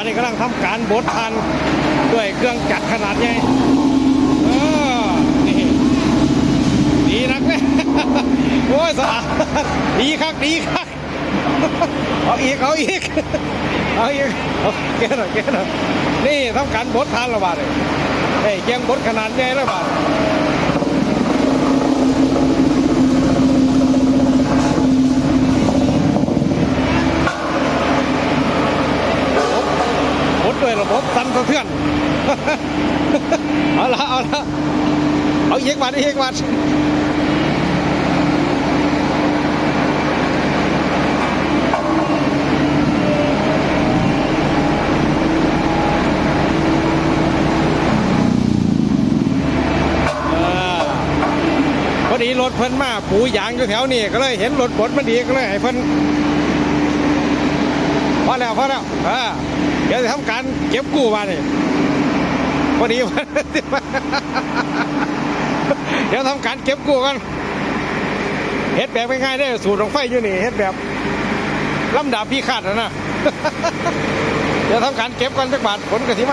อนนี้กำลังทำการบดทานด้วยเครื่องจักรขนาดใหญ่นี่ดีนักเลยโอ้ยสะอาดดีครับดีครับเอาอีกเอาอีกเอาอีกเกหน่อยแกหน่อยนี่ทำการบดทานระบาดเลยเฮ้ยแกงบดขนาดใหญ่ระบาดบ ด้วยระบบสั่นสะเทือน เอาละเอาละเอาอีกวัดอีกวัดพอดีรถเพิ่นมาปูยางอยู่แถวนี้ก็เลยเห็นรถบดมันดีก็เลยให้เพิ่น แล้วพอแล้วอ่าเดี๋ยวจะทำการเก็บกู้มาเนี่พอดีเดี๋ยวทำการเก็บกู้กันเฮ็ดแบบง่ายๆได้สูตรของไฟอยู่นี่เฮ็ดแบบลำดาบพี่ขาดนะนะเดี๋ยวทำการเก็บกันจักบาทผลกระทิมา